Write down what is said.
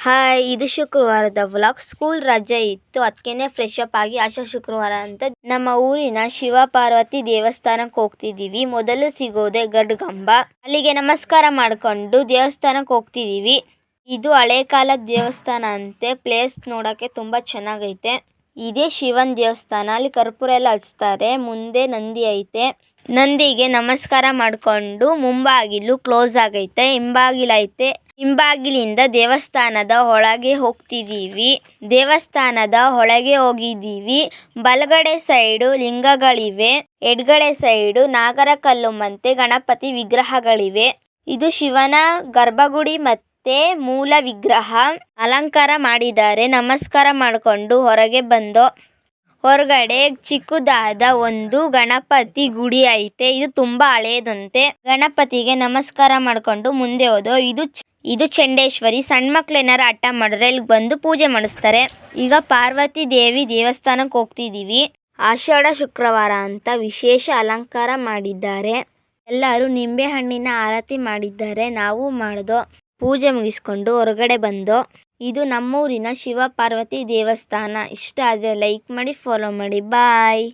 Hi, ಇದು ಶುಕ್ರವಾರದ vlog. School ರಜೆ ಇತ್ತು ಅದಕ್ಕೇನೆ ಫ್ರೆಶ್ ಅಪ್ ಆಗಿ ಆಶಾ ಶುಕ್ರವಾರ ಅಂತ. ನಮ್ಮ ಊರಿನ ಶಿವ ಪಾರ್ವತಿ ದೇವಸ್ಥಾನಕ್ಕೆ ಹೋಗ್ತಿದೀವಿ. ಮೊದಲು ಸಿಗೋದೆ ಗಡ್ಗಂಬ. ಅಲ್ಲಿಗೆ ನಮಸ್ಕಾರ ಮಾಡ್ಕೊಂಡು ದೇವಸ್ಥಾನಕ್ಕೆ ಹೋಗ್ತಿದೀವಿ. ಇದು ಹಳೆ ಕಾಲದ ದೇವಸ್ಥಾನ ಅಂತೆ. ಪ್ಲೇಸ್ ನೋಡೋಕ್ಕೆ ತುಂಬಾ ಚೆನ್ನಾಗೈತೆ. ಇದೇ ಶಿವನ್ ದೇವಸ್ಥಾನ, ಅಲ್ಲಿ ಕರ್ಪೂರ ಎಲ್ಲ ಹಚ್ತಾರೆ, ಮುಂದೆ ನಂದಿ ಐತೆ. ನಂದಿಗೆ ನಮಸ್ಕಾರ ಮಾಡ್ಕೊಂಡು ಮುಂಬಾಗಿಲು ಕ್ಲೋಸ್ ಆಗೈತೆ, ಹಿಂಬಾಗಿಲು ಐತೆ. ಹಿಂಬಾಗಿಲಿಂದ ದೇವಸ್ಥಾನದ ಒಳಗೆ ಹೋಗ್ತಿದೀವಿ. ದೇವಸ್ಥಾನದ ಒಳಗೆ ಹೋಗಿದ್ದೀವಿ ಬಲಗಡೆ ಸೈಡು ಲಿಂಗಗಳಿವೆ. ಎಡಗಡೆ ಸೈಡು ನಾಗರ ಕಲ್ಲು ಗಣಪತಿ ವಿಗ್ರಹಗಳಿವೆ. ಇದು ಶಿವನ ಗರ್ಭಗುಡಿ ಮತ್ತೆ ಮೂಲ ವಿಗ್ರಹ ಅಲಂಕಾರ ಮಾಡಿದ್ದಾರೆ. ನಮಸ್ಕಾರ ಮಾಡಿಕೊಂಡು ಹೊರಗೆ ಬಂದು, ಹೊರಗಡೆ ಚಿಕ್ಕದಾದ ಒಂದು ಗಣಪತಿ ಗುಡಿ ಐತೆ. ಇದು ತುಂಬಾ ಹಳೆಯದಂತೆ ಗಣಪತಿಗೆ ನಮಸ್ಕಾರ ಮಾಡ್ಕೊಂಡು ಮುಂದೆ ಹೋದೋ. ಇದು ಇದು ಚಂಡೇಶ್ವರಿ. ಸಣ್ಣ ಮಕ್ಳು ಏನಾರ ಹಠ ಮಾಡಿದ್ರೆ ಇಲ್ಲಿ ಬಂದು ಪೂಜೆ ಮಾಡಿಸ್ತಾರೆ. ಈಗ ಪಾರ್ವತಿ ದೇವಿ ದೇವಸ್ಥಾನಕ್ಕೆ ಹೋಗ್ತಿದೀವಿ. ಆಷಾಢ ಶುಕ್ರವಾರ ಅಂತ ವಿಶೇಷ ಅಲಂಕಾರ ಮಾಡಿದ್ದಾರೆ. ಎಲ್ಲರೂ ನಿಂಬೆ ಹಣ್ಣಿನ ಆರತಿ ಮಾಡಿದ್ದಾರೆ. ನಾವು ಮಾಡ್ದೋ ಪೂಜೆ ಮುಗಿಸ್ಕೊಂಡು ಹೊರಗಡೆ ಬಂದು, ಇದು ನಮ್ಮೂರಿನ ಶಿವ ಪಾರ್ವತಿ ದೇವಸ್ಥಾನ. ಇಷ್ಟ ಆದರೆ ಲೈಕ್ ಮಾಡಿ ಫಾಲೋ ಮಾಡಿ. ಬಾಯ್